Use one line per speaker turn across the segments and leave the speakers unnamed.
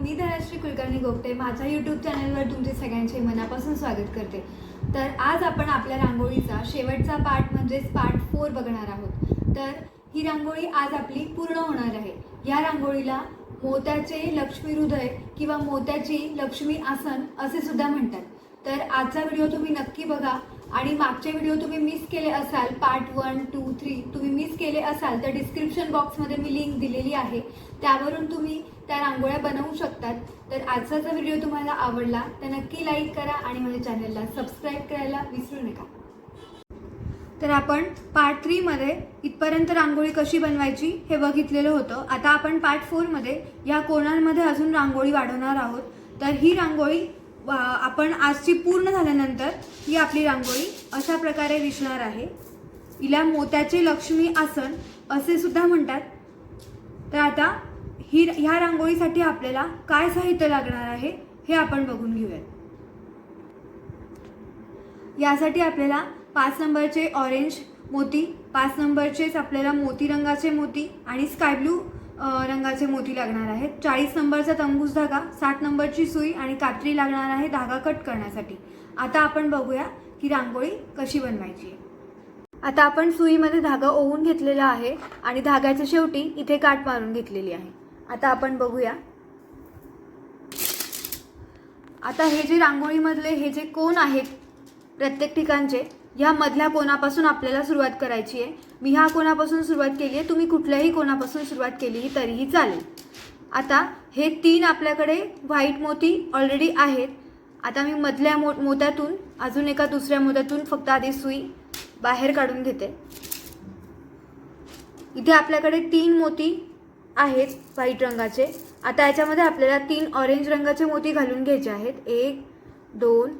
मी धनश्री कुलकर्णी गोपटे माझ्या यूट्यूब चॅनलवर तुमचे सगळ्यांचे मनापासून स्वागत करते. तर आज आपण आपल्या रांगोळीचा शेवटचा पार्ट म्हणजेच पार्ट फोर बघणार आहोत. तर ही रांगोळी आज आपली पूर्ण होणार आहे. या रांगोळीला मोत्याचे लक्ष्मी हृदय किंवा मोत्याची लक्ष्मी आसन असे सुद्धा म्हणतात. तर आजचा व्हिडिओ तुम्ही नक्की बघा. आणि मागचे व्हिडिओ तुम्ही मिस केले असाल पार्ट वन टू थ्री तुम्ही मिस केले असाल तर डिस्क्रिप्शन बॉक्समध्ये मी लिंक दिलेली आहे. त्यावरून तुम्ही त्या रांगोळ्या बनवू शकतात. तर आजचा जर व्हिडिओ तुम्हाला आवडला तर नक्की लाईक करा आणि माझ्या चॅनलला सबस्क्राईब करायला विसरू नका. तर आपण पार्ट थ्रीमध्ये इथपर्यंत रांगोळी कशी बनवायची हे बघितलेलं होतं. आता आपण पार्ट फोरमध्ये या कोणांमध्ये अजून रांगोळी वाढवणार आहोत. तर ही रांगोळी आपण आजची पूर्ण झाल्यानंतर ही आपली रांगोळी अशा प्रकारे दिसणार आहे. हिला मोत्याचे लक्ष्मी आसन असे सुद्धा म्हणतात. तर आता ही ह्या रांगोळीसाठी आपल्याला काय साहित्य लागणार आहे हे आपण बघून घेऊयात. यासाठी आपल्याला पाच नंबरचे ऑरेंज मोती पाच नंबरचेच आपल्याला मोती रंगाचे मोती आणि स्काय ब्लू रंगाचे मोती लागणार आहेत. चाळीस नंबरचा तंबूस धागा साठ नंबरची सुई आणि कात्री लागणार आहे धागा कट करण्यासाठी. आता आपण बघूया की रांगोळी कशी बनवायची आहे. आता आपण सुईमध्ये धागा ओवून घेतलेला आहे आणि धाग्याच्या शेवटी इथे काट मारून घेतलेली आहे. आता आपण बघूया. आता हे जे रांगोळीमधले हे जे कोण आहेत प्रत्येक ठिकाणचे ह्या मधल्या कोणापासून आपल्याला सुरुवात करायची आहे? मी ह्या कोणापासून सुरुवात केली आहे? तुम्ही कुठल्याही कोणापासून सुरुवात केली तरीही चालेल. आता हे तीन आपल्याकडे व्हाईट मोती ऑलरेडी आहेत. आता मी मधल्या मो मोत्यातून अजून एका दुसऱ्या मोत्यातून फक्त आधी सुई बाहेर काढून घेते. इथे आपल्याकडे तीन मोती आहेत व्हाईट रंगाचे. आता याच्यामध्ये आपल्याला तीन ऑरेंज रंगाचे मोती घालून घ्यायचे आहेत. एक दोन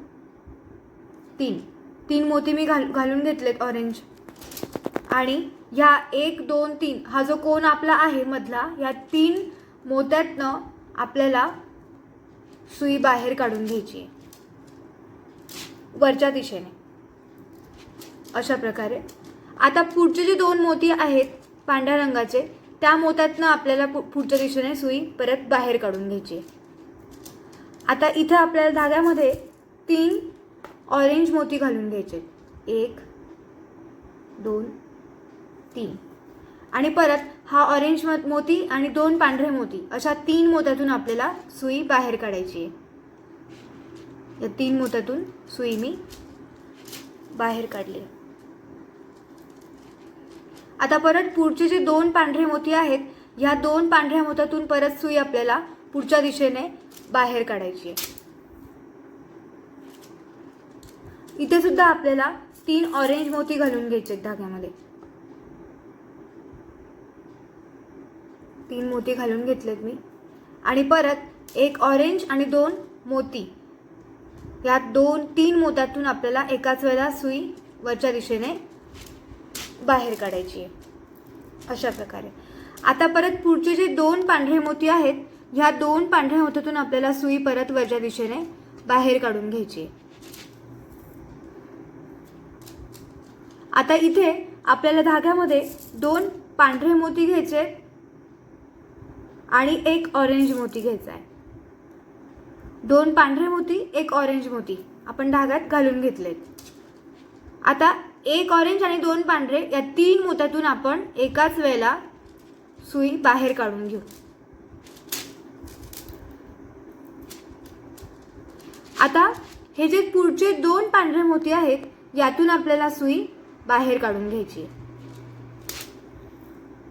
तीन. तीन मोती मी घाल घालून घेतलेत ऑरेंज आणि ह्या एक दोन तीन हा जो कोण आपला आहे मधला या तीन मोत्यातनं आपल्याला सुई बाहेर काढून घ्यायची आहे. वरच्या दिशेने. अशा प्रकारे. आता पुढचे जे दोन मोती आहेत पांढऱ्या रंगाचे त्या मोत्यातनं आपल्याला पु- पुढच्या दिशेने सुई परत बाहेर काढून घ्यायची आहे. आता इथं आपल्याला धाग्यामध्ये तीन ऑरेंज मोती घालून घ्यायचे. एक दोन तीन. आणि परत हा ऑरेंज म मोती आणि दोन पांढरे मोती अशा तीन मोत्यातून आपल्याला सुई बाहेर काढायची आहे. या तीन मोत्यातून सुई मी बाहेर काढली आहे. आता परत पुढचे जे दोन पांढरे मोती आहेत ह्या दोन पांढऱ्या मोत्यातून परत सुई आपल्याला पुढच्या दिशेने बाहेर काढायची आहे. इथे सुद्धा आपल्याला तीन ऑरेंज मोती घालून घ्यायचे आहेत धाग्यामध्ये. तीन मोती घालून घेतलेत मी. आणि परत एक ऑरेंज आणि दोन मोती. या दोन तीन मोत्यातून आपल्याला एकाच वेळेला सुई वरच्या दिशेने बाहेर काढायची आहे. अशा प्रकारे. आता परत पुढचे जे दोन पांढरे मोती आहेत ह्या दोन पांढऱ्या मोत्यातून आपल्याला सुई परत वरच्या दिशेने बाहेर काढून घ्यायची आहे. आता इथे आपल्याला धाग्यामध्ये दोन पांढरे मोती घ्यायचे आहेत आणि एक ऑरेंज मोती घ्यायचा आहे. दोन पांढरे मोती एक ऑरेंज मोती आपण धाग्यात घालून घेतलेत. आता एक ऑरेंज आणि दोन पांढरे या तीन मोत्यातून आपण एकाच वेळेला सुई बाहेर काढून घेऊ. आता हे जे पुढचे दोन पांढरे मोती आहेत यातून आपल्याला सुई बाहेर काढून घ्यायची. आहे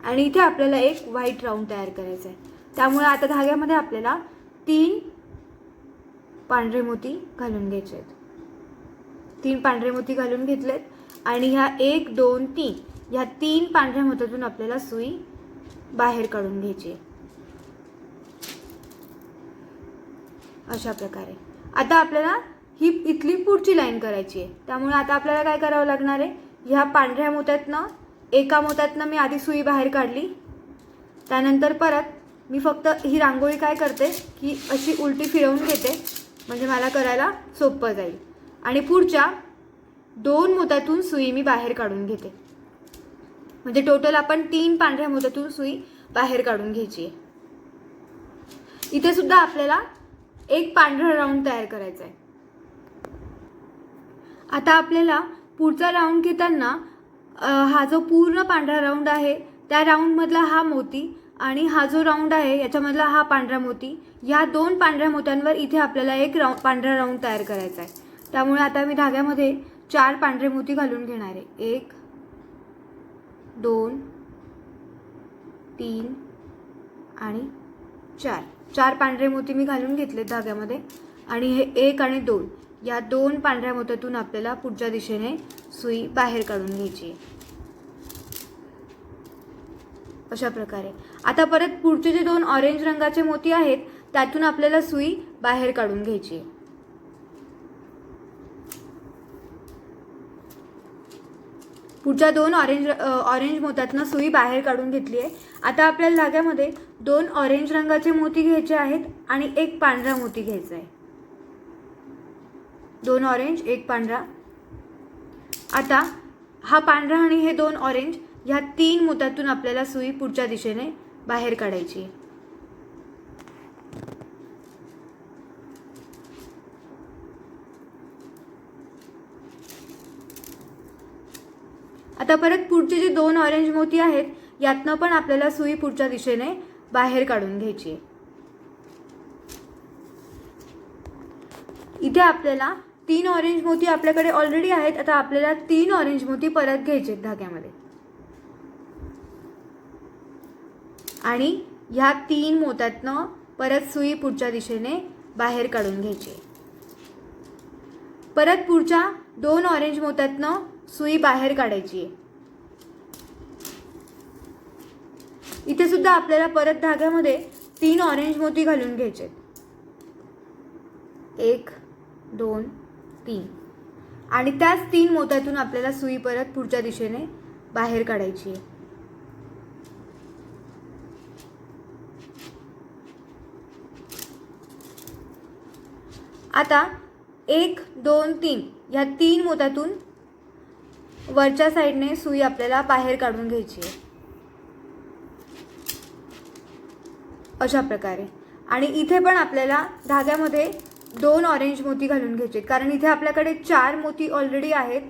आणि इथे आपल्याला एक व्हाईट राऊंड तयार करायचा आहे. त्यामुळे आता धाग्यामध्ये आपल्याला तीन पांढरे मोती घालून घ्यायचे आहेत. तीन पांढरे मोती घालून घेतलेत. आणि ह्या एक दोन तीन ह्या तीन पांढऱ्या मोत्यातून आपल्याला सुई बाहेर काढून घ्यायची आहे. अशा प्रकारे. आता आपल्याला ही इथली पुढची लाईन करायची आहे. त्यामुळे आता आपल्याला काय करावं लागणार आहे? ह्या पांढऱ्या मोत्यातनं एका मोत्यातनं मी आधी सुई बाहेर काढली. त्यानंतर परत मी फक्त ही रांगोळी काय करते की अशी उलटी फिरवून घेते म्हणजे मला करायला सोपं जाईल. आणि पुढच्या दोन मोत्यातून सुई मी बाहेर काढून घेते. म्हणजे टोटल आपण तीन पांढऱ्या मोत्यातून सुई बाहेर काढून घ्यायची आहे. इथे सुद्धा आपल्याला एक पांढरा राऊंड तयार करायचा आहे आता आपल्याला पुढचा राऊंड घेताना हा जो पूर्ण पांढरा राऊंड आहे त्या राऊंडमधला हा मोती आणि हा जो राऊंड आहे याच्यामधला हा पांढरा मोती ह्या दोन पांढऱ्या मोत्यांवर इथे आपल्याला एक राऊ पांढरा राऊंड तयार करायचा आहे. त्यामुळे आता मी धाग्यामध्ये चार पांढरे मोती घालून घेणार आहे. एक दोन तीन आणि चार. चार पांढरे मोती मी घालून घेतले धाग्यामध्ये आणि हे एक आणि दोन. या दोन पांढऱ्या मोत्यातून आपल्याला पुढच्या दिशेने सुई बाहेर काढून घ्यायची आहे. अशा प्रकारे. आता परत पुढचे जे दोन ऑरेंज रंगाचे मोती आहेत त्यातून आपल्याला सुई बाहेर काढून घ्यायची आहे. पुढच्या दोन ऑरेंज ऑरेंज मोत्यातनं सुई बाहेर काढून घेतली आहे. आता आपल्याला धाग्यामध्ये दोन ऑरेंज रंगाचे मोती घ्यायचे आहेत आणि एक पांढरा मोती घ्यायचा आहे. दोन ऑरेंज एक पांढरा. आता हा पांढरा आणि हे दोन ऑरेंज ह्या तीन मोत्यातून आपल्याला सुई पुढच्या दिशेने बाहेर काढायची. आता परत पुढचे जे दोन ऑरेंज मोती आहेत यातनं पण आपल्याला सुई पुढच्या दिशेने बाहेर काढून घ्यायची. इथे आपल्याला तीन ऑरेंज मोती आपल्याकडे ऑलरेडी आहेत आता आपल्याला तीन ऑरेंज मोती परत घ्यायचे आहेत धाग्यामध्ये आणि ह्या तीन मोत्यातनं परत सुई पुढच्या दिशेने बाहेर काढून घ्यायची आहे. परत पुढच्या दोन ऑरेंज मोत्यातनं सुई बाहेर काढायची आहे इथे सुद्धा आपल्याला परत धाग्यामध्ये तीन ऑरेंज मोती घालून घ्यायचे आहेत. एक दोन तीन. आणि त्याच तीन मोत्यातून आपल्याला सुई परत पुढच्या दिशेने बाहेर काढायची आहे. आता एक दोन तीन ह्या तीन मोत्यातून वरच्या साईडने सुई आपल्याला बाहेर काढून घ्यायची आहे. अशा प्रकारे. आणि इथे पण आपल्याला धाग्यामध्ये दोन ऑरेंज मोती घालून घ्यायचे. कारण इथे आपल्याकडे चार मोती ऑलरेडी आहेत.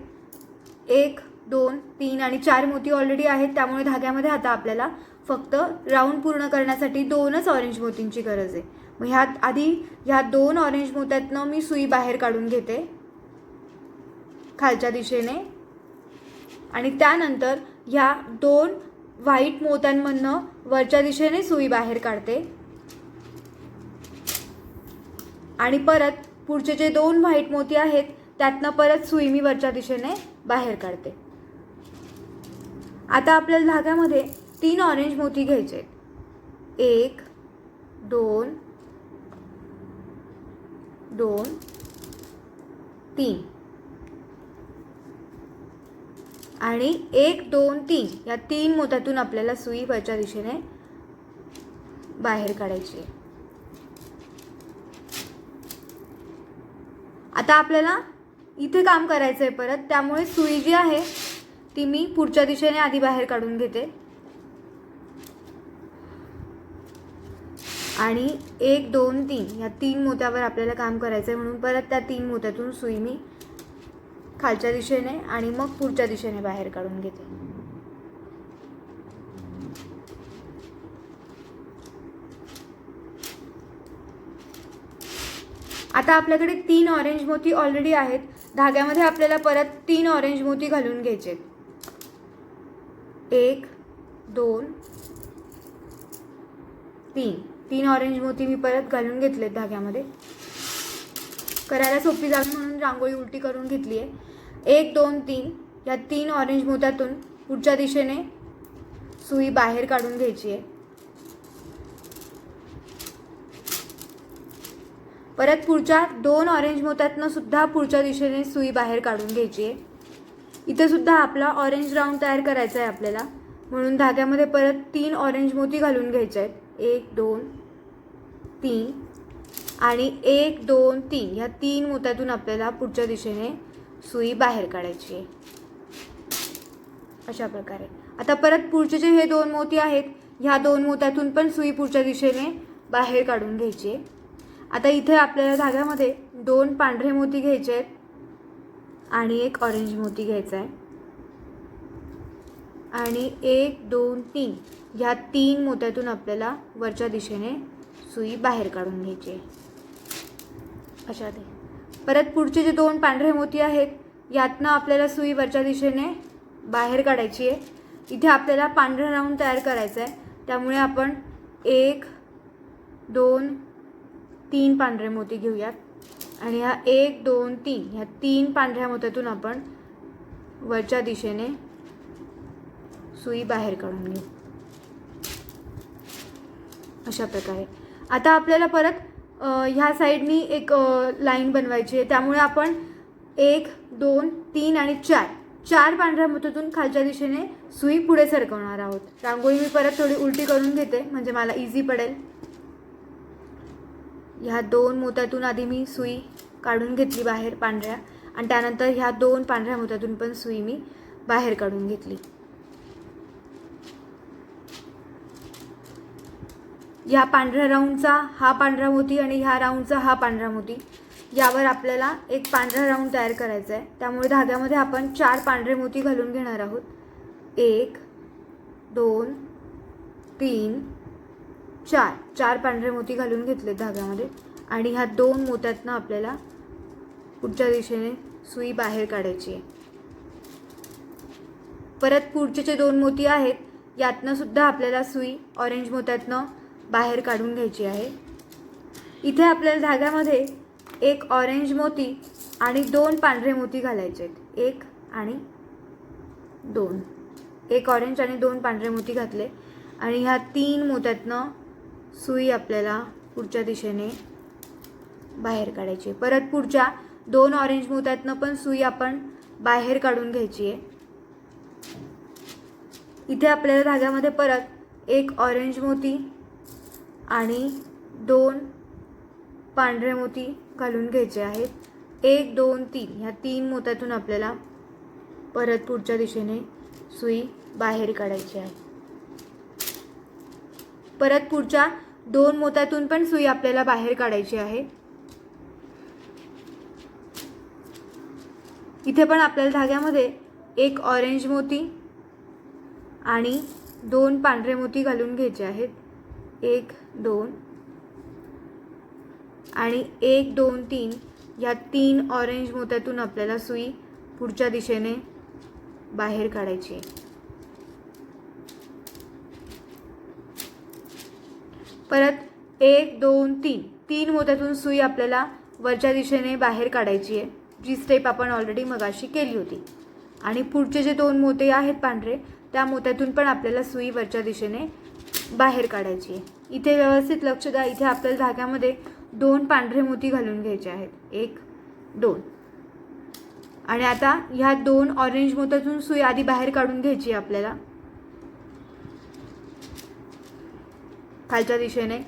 एक दोन तीन आणि चार मोती ऑलरेडी आहेत. त्यामुळे धाग्यामध्ये आता आपल्याला फक्त राऊंड पूर्ण करण्यासाठी दोनच ऑरेंज मोतींची गरज आहे. मग ह्यात आधी ह्या दोन ऑरेंज मोत्यातनं मी सुई बाहेर काढून घेते. खालच्या दिशेने. आणि त्यानंतर ह्या दोन व्हाईट मोत्यांमधनं वरच्या दिशेने सुई बाहेर काढते. आणि परत पुढचे जे दोन व्हाईट मोती आहेत त्यातनं परत सुई मी वरच्या दिशेने बाहेर काढते. आता आपल्याला धाग्यामध्ये तीन ऑरेंज मोती घ्यायचे आहेत. एक दोन दोन तीन. आणि एक दोन तीन या तीन मोत्यातून आपल्याला सुई वरच्या दिशेने बाहेर काढायची आता आपल्याला इथे काम करायचं आहे परत. त्यामुळे सुई जी आहे ती मी पुढच्या दिशेने आधी बाहेर काढून घेते. आणि एक दोन तीन. या तीन मोत्यावर आपल्याला काम करायचं आहे म्हणून परत त्या तीन मोत्यातून सुई मी खालच्या दिशेने आणि मग पुढच्या दिशेने बाहेर काढून घेते. आता आपल्याकडे तीन ऑरेंज मोती ऑलरेडी आहेत. धाग्यामध्ये आपल्याला परत तीन ऑरेंज मोती घालून घ्यायचे एक दोन तीन. तीन ऑरेंज मोती मी परत घालून घेतलेत धाग्यामध्ये. करायला सोपी जावी म्हणून रांगोळी उलटी करून घेतली आहे. एक दोन तीन. या तीन ऑरेंज मोत्यातून पुढच्या दिशेने सुई बाहेर काढून घ्यायची आहे. परत पुढच्या दोन ऑरेंज मोत्यातनं सुद्धा पुढच्या दिशेने सुई बाहेर काढून घ्यायची आहे. इथं सुद्धा आपला ऑरेंज राऊंड तयार करायचा आहे आपल्याला. म्हणून धाग्यामध्ये परत तीन ऑरेंज मोती घालून घ्यायचे आहेत. एक दोन तीन आणि एक दोन तीन. ह्या तीन मोत्यातून आपल्याला पुढच्या दिशेने सुई बाहेर काढायची आहे. अशा प्रकारे. आता परत पुढचे जे हे दोन मोती आहेत ह्या दोन मोत्यातून पण सुई पुढच्या दिशेने बाहेर काढून घ्यायची आहे. आता इथे आपल्याला धाग्यामध्ये दोन पांढरे मोती घ्यायचे आहेत आणि एक ऑरेंज मोती घ्यायचा आहे. आणि एक दोन तीन. ह्या तीन मोत्यातून आपल्याला वरच्या दिशेने सुई बाहेर काढून घ्यायची आहे. अशा ते परत पुढचे जे दोन पांढरे मोती आहेत यातनं आपल्याला सुई वरच्या दिशेने बाहेर काढायची आहे. इथे आपल्याला पांढरा राऊंड तयार करायचा आहे. त्यामुळे आपण एक दोन तीन पांढरे मोती घेऊयात. आणि ह्या एक दोन तीन ह्या तीन पांढऱ्या मोत्यातून आपण वरच्या दिशेने सुई बाहेर काढून घेऊ. अशा प्रकारे. आता आपल्याला परत ह्या साईडनी एक लाईन बनवायची आहे. त्यामुळे आपण एक दोन तीन आणि चार चार पांढऱ्या मोत्यातून खालच्या दिशेने सुई पुढे सरकवणार आहोत. रांगोळी मी परत थोडी उलटी करून घेते म्हणजे मला इझी पडेल. ह्या दोन मोत्यातून आधी मी सुई काढून घेतली बाहेर पांढऱ्या आणि त्यानंतर ह्या दोन पांढऱ्या मोत्यातून पण सुई मी बाहेर काढून घेतली. ह्या पांढऱ्या राऊंडचा हा पांढरा मोती आणि ह्या राऊंडचा हा पांढरा मोती यावर आपल्याला एक पांढरा राऊंड तयार करायचा आहे. त्यामुळे धाग्यामध्ये आपण चार पांढरे मोती घालून घेणार आहोत. एक दोन तीन चार चार पांढरे मोती घालून घेतले धाग्यामध्ये आणि ह्या दोन मोत्यातनं आपल्याला पुढच्या दिशेने सुई बाहेर काढायची आहे. परत पुढचे जे दोन मोती आहेत यातनं सुद्धा आपल्याला सुई ऑरेंज मोत्यातनं बाहेर काढून घ्यायची आहे. इथे आपल्याला धाग्यामध्ये एक ऑरेंज मोती आणि दोन पांढरे मोती घालायचे आहेत. एक आणि दोन. एक ऑरेंज आणि दोन पांढरे मोती घातले आणि ह्या तीन मोत्यातनं सुई आपल्याला पुढच्या दिशेने बाहेर काढायची आहे. परत पुढच्या दोन ऑरेंज मोत्यातनं पण सुई आपण बाहेर काढून घ्यायची आहे. इथे आपल्याला धाग्यामध्ये परत एक ऑरेंज मोती आणि दोन पांढरे मोती घालून घ्यायचे आहेत. एक दोन तीन ह्या तीन मोत्यातून आपल्याला परत पुढच्या दिशेने सुई बाहेर काढायची आहे. परत पुढच्या दोन मोत्यातून पण सुई आपल्याला बाहेर काढायची आहे. इथे पण आपल्याला धाग्यामध्ये एक ऑरेंज मोती आणि दोन पांढरे मोती घालून घ्यायचे आहेत. एक दोन आणि एक दोन तीन या तीन ऑरेंज मोत्यातून आपल्याला सुई पुढच्या दिशेने बाहेर काढायची आहे. परत एक दोन तीन. तीन मोत्यातून सुई आपल्याला वरच्या दिशेने बाहेर काढायची आहे जी स्टेप आपण ऑलरेडी मगाशी केली होती. आणि पुढचे जे दोन मोते आहेत पांढरे त्या मोत्यातून पण आपल्याला सुई वरच्या दिशेने बाहेर काढायची आहे. इथे व्यवस्थित लक्ष द्या इथे आपल्याला धाग्यामध्ये दोन पांढरे मोती घालून घ्यायचे आहेत. एक दोन. आणि आता ह्या दोन ऑरेंज मोत्यातून सुई आधी बाहेर काढून घ्यायची आहे आपल्याला. खालच्या दिशेने.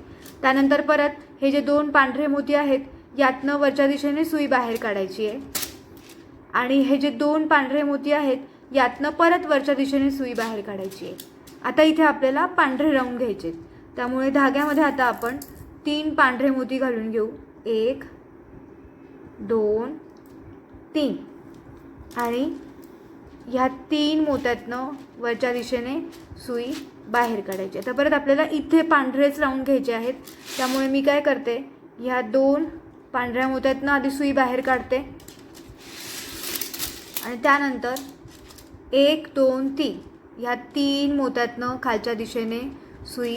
त्यानंतर परत हे जे दोन पांढरे मोती आहेत यातनं वरच्या दिशेने सुई बाहेर काढायची आहे. आणि हे जे दोन पांढरे मोती आहेत यातनं परत वरच्या दिशेने सुई बाहेर काढायची आहे. आता इथे आपल्याला पांढरे रंग घ्यायचे आहेत. त्यामुळे धाग्यामध्ये आता आपण तीन पांढरे मोती घालून घेऊ. एक दोन तीन. आणि ह्या तीन मोत्यातनं वरच्या दिशेने सुई बाहेर काढायची. आता परत आपल्याला इथे पांढरेच राऊंड घ्यायचे आहेत. त्यामुळे मी काय करते? ह्या दोन पांढऱ्या मोत्यातनं आधी सुई बाहेर काढते. आणि त्यानंतर एक दोन तीन. ह्या तीन मोत्यातनं खालच्या दिशेने सुई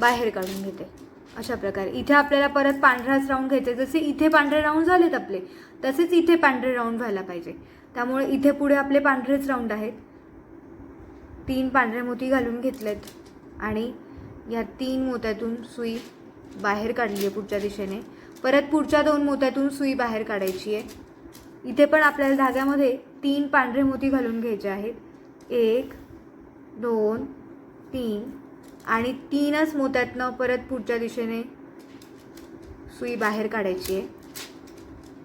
बाहेर काढून घेते. अशा प्रकारे. इथे आपल्याला परत पांढराच राऊंड घ्यायचे. जसे इथे पांढरे राऊंड झालेत आपले तसेच इथे पांढरे राऊंड व्हायला पाहिजे. त्यामुळे इथे पुढे आपले पांढरेच राऊंड आहेत. तीन पांढरे मोती घालून घेतलेत. आणि या तीन मोत्यातून सुई बाहेर काढली आहे पुढच्या दिशेने. परत पुढच्या दोन मोत्यातून सुई बाहेर काढायची आहे. इथे पण आपल्याला धाग्यामध्ये तीन पांढरे मोती घालून घ्यायचे आहेत. एक दोन तीन आणि तीनच मोत्यातनं परत पुढच्या दिशेने सुई बाहेर काढायची आहे.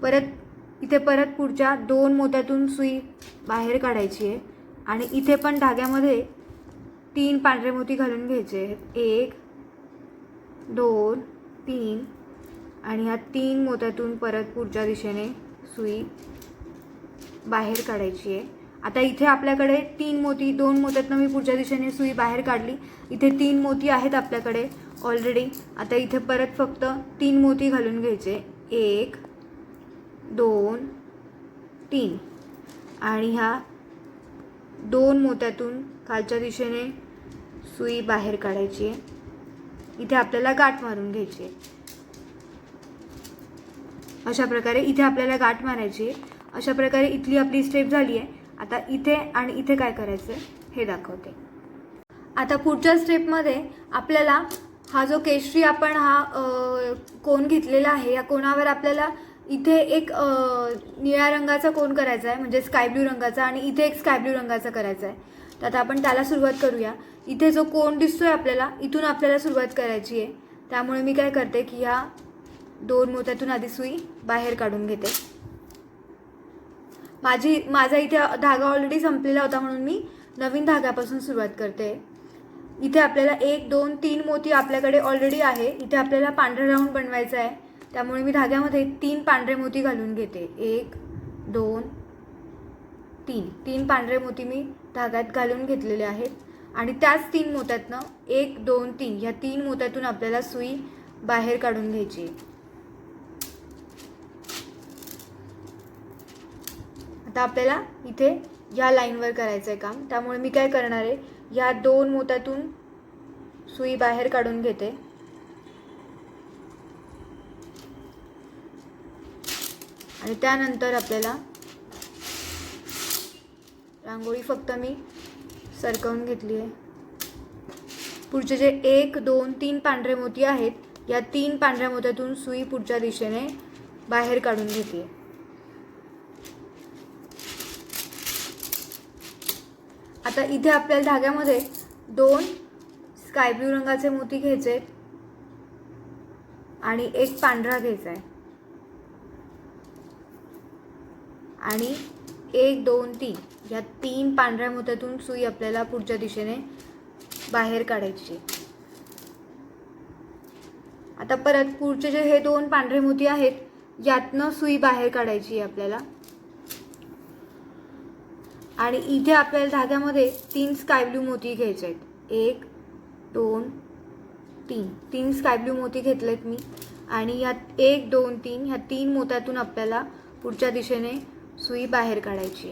परत इथे परत पुढच्या दोन मोत्यातून सुई बाहेर काढायची आहे. आणि इथे पण धाग्यामध्ये तीन पांढरे मोती घालून घ्यायचे आहेत. एक दोन तीन आणि ह्या तीन मोत्यातून परत पुढच्या दिशेने सुई बाहेर काढायची आहे. आता इथे आपल्याकडे तीन मोती दोन मोत्यातनं मी पुढच्या दिशेने सुई बाहेर काढली. इथे तीन मोती आहेत आपल्याकडे ऑलरेडी आता इथे परत फक्त तीन मोती घालून घ्यायचे. एक दोन तीन. आणि ह्या दोन मोत्यातून खालच्या दिशेने सुई बाहेर काढायची आहे. इथे आपल्याला गाठ मारून घ्यायची आहे. अशा प्रकारे इथे आपल्याला गाठ मारायची आहे. अशा प्रकारे इथली आपली स्टेप झाली आहे. आता इथे आणि इथे काय करायचं आहे हे दाखवते. आता पुढच्या स्टेपमध्ये आपल्याला हा जो केशरी आपण हा कोन घेतलेला आहे या कोणावर आपल्याला इथे एक निळ्या रंगाचा कोन करायचा आहे म्हणजे स्काय ब्ल्यू रंगाचा आणि इथे एक स्काय ब्ल्यू रंगाचा करायचा आहे तर आता आपण त्याला सुरुवात करूया. इथे जो कोन आहे आपल्याला इथून आपल्याला सुरुवात करायची आहे. त्यामुळे मी काय करते की ह्या दोन मोत्यातून आधी सुई बाहेर काढून घेते. माझी माझा इथे धागा ऑलरेडी संपलेला होता म्हणून मी नवीन धाग्यापासून सुरुवात करते. इथे आपल्याला एक दोन तीन मोती आपल्याकडे ऑलरेडी आहे. इथे आपल्याला पांढरा राऊंड बनवायचा आहे. त्यामुळे मी धाग्यामध्ये तीन पांढरे मोती घालून घेते. एक दोन तीन. तीन पांढरे मोती मी धाग्यात घालून घेतलेले आहेत. आणि त्याच तीन मोत्यातनं एक दोन तीन ह्या तीन मोत्यातून आपल्याला सुई बाहेर काढून घ्यायची आता आपल्याला इथे या लाईनवर करायचं आहे काम. त्यामुळे मी काय करणार आहे या दोन मोत्यातून सुई बाहेर काढून घेते. आणि त्यानंतर आपल्याला रांगोळी फक्त मी सरकवून घेतली आहे. पुढचे जे एक दोन तीन पांढरे मोती आहेत या तीन पांढऱ्या मोत्यातून सुई पुढच्या दिशेने बाहेर काढून घेते. आता इथे आपल्याला धाग्यामध्ये दोन स्काय ब्ल्यू रंगाचे मोती घ्यायचे आणि एक पांढरा घ्यायचा आहे आणि एक दोन तीन या तीन पांढऱ्या मोत्यातून सुई आपल्याला पुढच्या दिशेने बाहेर काढायची आहे. आता परत पुढचे जे हे दोन पांढरे मोती आहेत यातनं सुई बाहेर काढायची आहे आपल्याला आणि इथे आपल्याला धाग्यामध्ये तीन स्काय ब्ल्यू मोती घ्यायचे आहेत. एक दोन तीन. तीन स्काय ब्ल्यू मोती घेतलेत मी. आणि यात एक दोन तीन ह्या तीन मोत्यातून आपल्याला पुढच्या दिशेने सुई बाहेर काढायची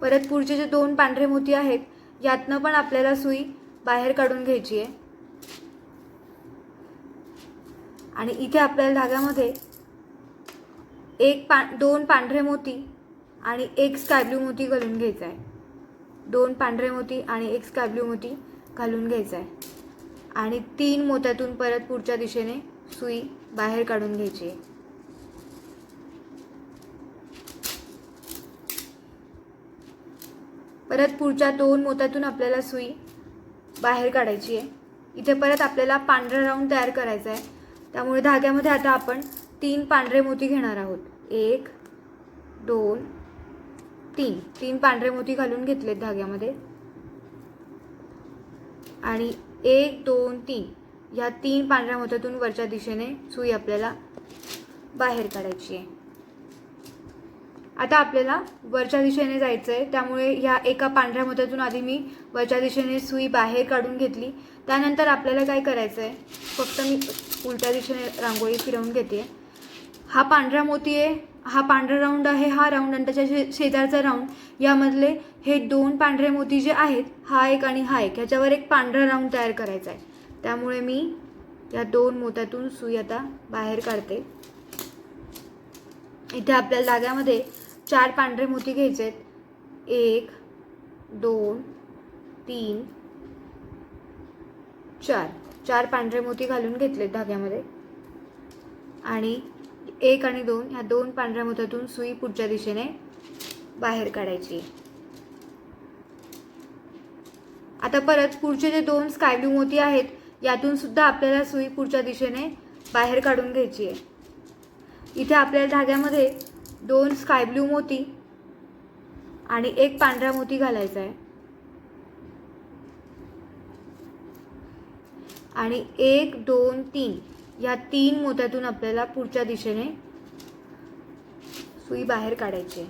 परत पुढचे जे दोन पांढरे मोती आहेत यातनं पण आपल्याला सुई बाहेर काढून घ्यायची आहे. आणि इथे आपल्याला धाग्यामध्ये एक पा दोन पांढरे मोती आणि एक स्कायब्ल्यू मोती घालून घ्यायचा आहे दोन पांढरे मोती आणि एक स्कायब्ल्यू मोती घालून घ्यायचा आहे आणि तीन मोत्यातून परत पुढच्या दिशेने सुई बाहेर काढून घ्यायची आहे. परत पुढच्या दोन मोत्यातून आपल्याला सुई बाहेर काढायची आहे. इथे परत आपल्याला पांढरा राऊंड तयार करायचा आहे त्यामुळे धाग्यामध्ये आता आपण तीन पांढरे मोती घेणार आहोत. एक दोन तीन. तीन पांढरे मोती घालून घेतलेत धाग्यामध्ये. आणि एक दोन तीन. ह्या तीन पांढऱ्या मोत्यातून वरच्या दिशेने सुई आपल्याला बाहेर काढायची आहे. आता आपल्याला वरच्या दिशेने जायचं आहे त्यामुळे ह्या एका पांढऱ्या मोत्यातून आधी मी वरच्या दिशेने सुई बाहेर काढून घेतली. त्यानंतर आपल्याला काय करायचं आहे फक्त मी उलट्या दिशेने रांगोळी फिरवून घेते. हा पांढरा मोती आहे. हा पांढरा राऊंड आहे हा राऊंड आणि त्याच्या शे शेजारचा राऊंड यामधले हे दोन पांढरे मोती जे आहेत हा एक आणि हा एक. ह्याच्यावर एक पांढरा राऊंड तयार करायचा आहे. त्यामुळे मी या दोन मोत्यातून सुई आता बाहेर काढते. इथे आपल्याला धाग्यामध्ये चार पांढरे मोती घ्यायचे आहेत. एक दोन तीन चार. चार पांढरे मोती घालून घेतले धाग्यामध्ये आणि एक आणि दोन ह्या दोन पांढऱ्या मोत्यातून सुई पुढच्या दिशेने बाहेर काढायची. आता परत पुढचे जे दोन स्काय ब्लू मोती आहेत यातून सुद्धा आपल्याला सुई पुढच्या दिशेने बाहेर काढून घ्यायची आहे. इथे आपल्याला धाग्यामध्ये दोन स्काय ब्लू मोती आणि एक पांढरा मोती घालायचा आहे. आणि एक दोन तीन. या तीन मोत्यातून आपल्याला पुढच्या दिशेने सुई बाहेर काढायची आहे.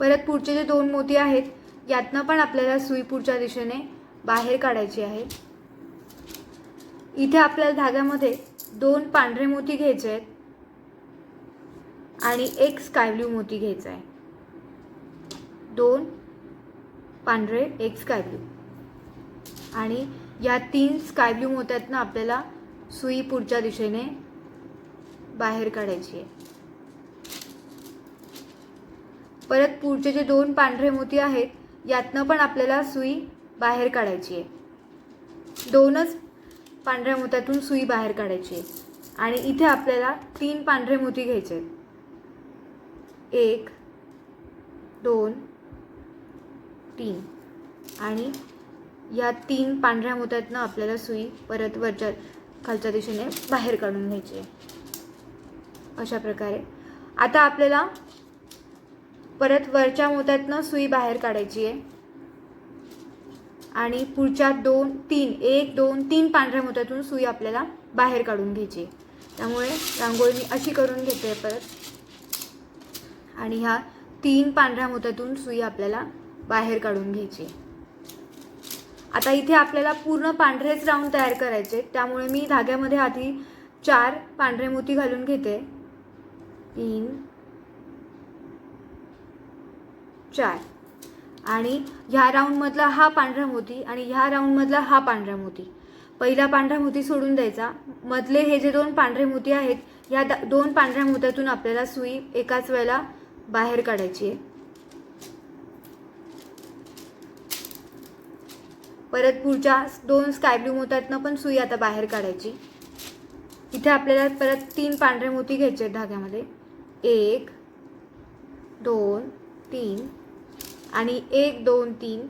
परत पुढचे जे दोन मोती आहेत यातनं पण आपल्याला सुई पुढच्या दिशेने बाहेर काढायची आहे. इथे आपल्याला धाग्यामध्ये दोन पांढरे मोती घ्यायचे आहेत आणि एक स्काय ब्ल्यू मोती घ्यायचा आहे. दोन पांढरे एक स्काय ब्ल्यू आणि या तीन स्काय ब्ल्यू मोत्यातनं आपल्याला सुई पुढच्या दिशेने बाहेर काढायची आहे. परत पुढचे जे दोन पांढरे मोती आहेत यातनं पण आपल्याला सुई बाहेर काढायची आहे. दोनच पांढऱ्या मोत्यातून सुई बाहेर काढायची आहे. आणि इथे आपल्याला तीन पांढरे मोती घ्यायचे आहेत. एक दोन तीन. आणि या तीन पांढऱ्या मोत्यातनं आपल्याला सुई परत वरच्या खालच्या दिशेने बाहेर काढून घ्यायची आहे. अशा प्रकारे. आता आपल्याला परत वरच्या मोत्यातनं सुई बाहेर काढायची आहे. आणि पुढच्या दोन तीन एक दोन तीन पांढऱ्या मोत्यातून सुई आपल्याला बाहेर काढून घ्यायची त्यामुळे रांगोळी मी अशी करून घेते परत. आणि ह्या तीन पांढऱ्या मोत्यातून सुई आपल्याला बाहेर काढून घ्यायची आहे. आता इथे आपल्याला पूर्ण पांढरेच राऊंड तयार करायचे त्यामुळे मी धाग्यामध्ये आधी चार पांढरे मोती घालून घेते. तीन चार. आणि ह्या राऊंडमधला हा पांढरा मोती आणि ह्या राऊंडमधला हा पांढरा मोती. पहिला पांढरा मोती सोडून द्यायचा. मधले हे जे दोन पांढरे मोती आहेत या द- दोन पांढऱ्या मोत्यातून आपल्याला सुई एकाच वेळेला बाहेर काढायची आहे. परत पुढच्या दोन स्काय ब्लू मोत्यातनं पण सुई आता बाहेर काढायची. इथे आपल्याला परत तीन पांढरे मोती घ्यायचे आहेत धाग्यामध्ये. एक दोन तीन आणि एक दोन तीन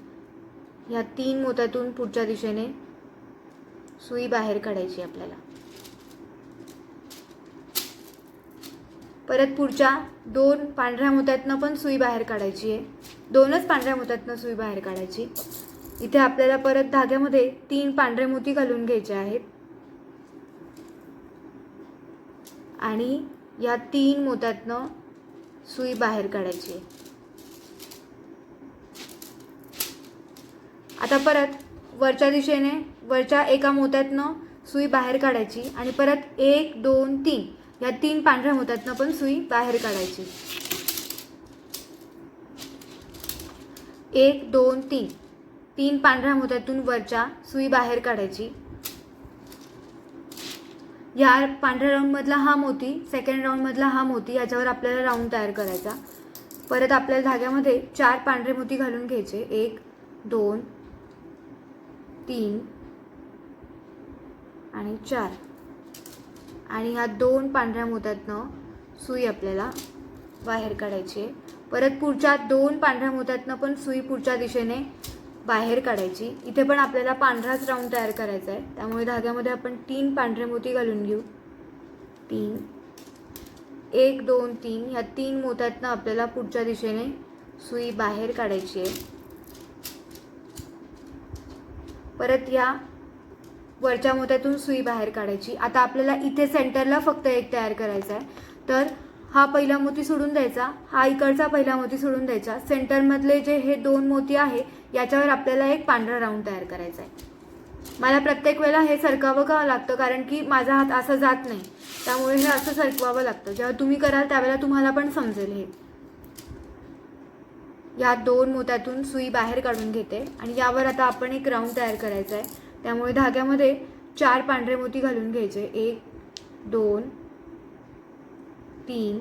ह्या तीन मोत्यातून पुढच्या दिशेने सुई बाहेर काढायची आपल्याला. परत पुढच्या दोन पांढऱ्या मोत्यातनं पण सुई बाहेर काढायची आहे. दोनच पांढऱ्या मोत्यातनं सुई बाहेर काढायची. इथे आपल्याला परत धाग्यामध्ये तीन पांढरे मोती घालून घ्यायचे आहेत. आणि या तीन मोत्यातनं सुई बाहेर काढायची. आता परत वरच्या दिशेने वरच्या एका मोत्यातनं सुई बाहेर काढायची आणि परत एक दोन तीन या तीन पांढऱ्या मोत्यातनं पण सुई बाहेर काढायची. एक दोन तीन. तीन पांढऱ्या मोत्यातून वरच्या सुई बाहेर काढायची. या पांढऱ्या राऊंडमधला हा मोती सेकंड राऊंडमधला हा मोती याच्यावर आपल्याला राऊंड तयार करायचा. परत आपल्याला धाग्यामध्ये चार पांढरे मोती घालून घ्यायचे. एक दोन तीन आणि चार. आणि ह्या दोन पांढऱ्या मोत्यातनं सुई आपल्याला बाहेर काढायची आहे. परत पुढच्या दोन पांढऱ्या मोत्यातनं पण सुई पुढच्या दिशेने बाहेर काढायची. इथे पण आपल्याला पांढराच राऊंड तयार करायचा आहे. त्यामुळे धाग्यामध्ये आपण तीन पांढरे मोती घालून घेऊ. तीन. एक दोन तीन. ह्या तीन मोत्यातनं आपल्याला पुढच्या दिशेने सुई बाहेर काढायची आहे. परत या वरच्या मोत्यातून सुई बाहेर काढायची. आता आपल्याला इथे सेंटरला फक्त एक तयार करायचा आहे. तर हा पहिला मोती सोडून द्यायचा. हा इकडचा पहिला मोती सोडून द्यायचा. सेंटरमधले जे हे दोन मोती आहे याच्यावर आपल्याला एक पांढरा राऊंड तयार करायचा आहे मला प्रत्येक वेळेला हे सरकावं का लागतं? कारण की माझा हात असं जात नाही. त्यामुळे हे असं सरकवावं लागतं. जेव्हा तुम्ही कराल त्यावेळेला तुम्हाला पण समजेल हे. या दोन मोत्यातून सुई बाहेर काढून घेते आणि यावर आता आपण एक राऊंड तयार करायचा आहे त्यामुळे धाग्यामध्ये चार पांढरे मोती घालून घ्यायचे. एक दोन तीन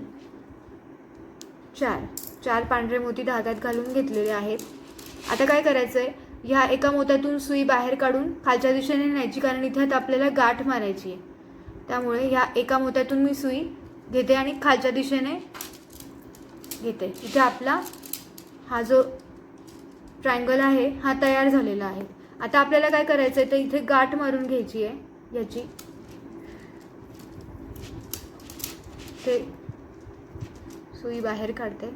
चार. चार पांढरे मोती धाग्यात घालून घेतलेले आहेत. आता काय करायचं आहे ह्या एका मोत्यातून सुई बाहेर काढून खालच्या दिशेने न्यायची कारण इथे आता आपल्याला गाठ मारायची आहे. त्यामुळे ह्या एका मोत्यातून मी सुई घेते आणि खालच्या दिशेने घेते. इथे आपला हा जो ट्रायंगल आहे हा तयार झालेला आहे. आता आपल्याला काय करायचं आहे तर इथे गाठ मारून घ्यायची आहे याची. ते सुई बाहेर काढते.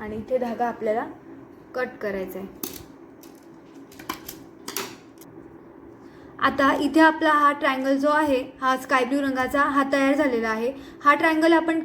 आणि इथे धागा आपल्याला कट करायचा आहे आता इथे आपला हा ट्रँगल जो आहे हा स्काय ब्ल्यू रंगाचा हा तयार झालेला आहे. हा ट्रँगल आपण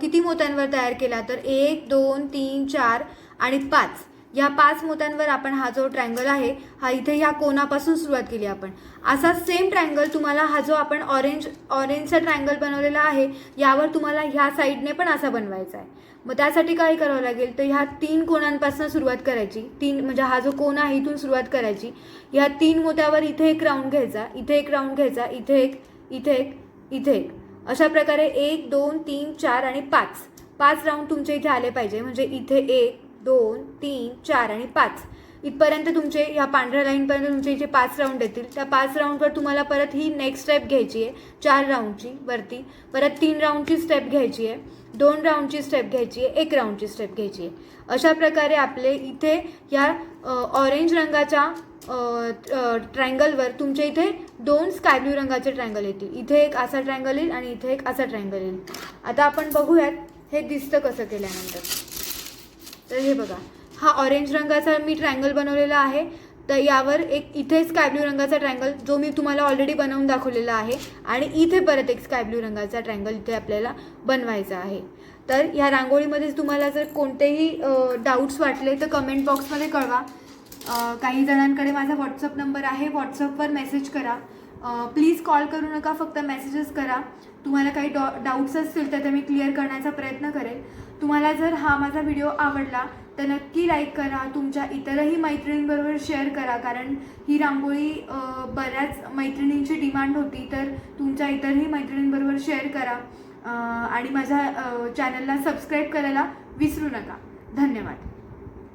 किती मोत्यांवर तयार केला? तर एक दोन तीन चार आणि पाच. या पाच मोत्यांवर आपण हा जो ट्रँगल आहे हा इथे ह्या कोणापासून सुरुवात केली आपण. असा सेम ट्रँगल तुम्हाला हा जो आपण ऑरेंज ऑरेंजचा ट्रँगल बनवलेला आहे यावर तुम्हाला ह्या साईडने पण असा बनवायचा आहे मग त्यासाठी काय करावं लागेल? तर ह्या तीन कोणांपासून सुरुवात करायची. तीन म्हणजे हा जो कोण आहे इथून सुरुवात करायची. ह्या तीन मोत्यावर इथे एक राऊंड घ्यायचा इथे एक राऊंड घ्यायचा इथे एक इथे एक इथे एक. अशा प्रकारे एक दोन तीन चार आणि पाच. पाच राऊंड तुमचे इथे आले पाहिजे. म्हणजे इथे एक दोन तीन चार आणि पाच. इथपर्यंत तुमचे ह्या पांढऱ्या लाईनपर्यंत तुमचे जे पाच राऊंड येतील. त्या पाच राऊंडवर तुम्हाला परत ही नेक्स्ट स्टेप घ्यायची आहे. चार राऊंडची वरती. परत तीन राऊंडची स्टेप घ्यायची आहे. दोन राऊंडची स्टेप घ्यायची आहे. एक राऊंडची स्टेप घ्यायची आहे. अशा प्रकारे आपले इथे या ऑरेंज रंगाच्या ट्रँगलवर तुमच्या इथे दोन स्काय ब्ल्यू रंगाचे ट्रँगल येतील. इथे एक असा ट्रँगल येईल आणि इथे एक असा ट्रँगल येईल. आता आपण बघूयात हे दिसतं कसं केल्यानंतर. तर हे बघा. हा ऑरेंज रंगाचा मी ट्रँगल बनवलेला आहे. तर यावर एक इथे स्काय ब्ल्यू रंगाचा ट्रँगल जो मी तुम्हाला ऑलरेडी बनवून दाखवलेला आहे. आणि इथे परत एक स्काय ब्ल्यू रंगाचा ट्रँगल इथे आपल्याला बनवायचा आहे. तर ह्या रांगोळीमध्ये तुम्हाला जर कोणतेही डाऊट्स वाटले तर कमेंट बॉक्समध्ये कळवा. काही जणांकडे माझा व्हॉट्सअप नंबर आहे. व्हॉट्सअपवर मेसेज करा. प्लीज कॉल करू नका फक्त मेसेजेस करा. तुम्हाला काही डॉ डाऊट्स असतील तर ते मी क्लिअर करण्याचा प्रयत्न करेन. तुम्हाला जर हा माझा व्हिडिओ आवडला तर नक्की लाईक करा तुमच्या इतरही मैत्रिणींबरोबर शेअर करा. कारण ही रांगोळी बऱ्याच मैत्रिणींची डिमांड होती तर तुमच्या इतरही मैत्रिणींबरोबर शेअर करा. आणि माझ्या चॅनलला सबस्क्राईब करायला विसरू नका. धन्यवाद.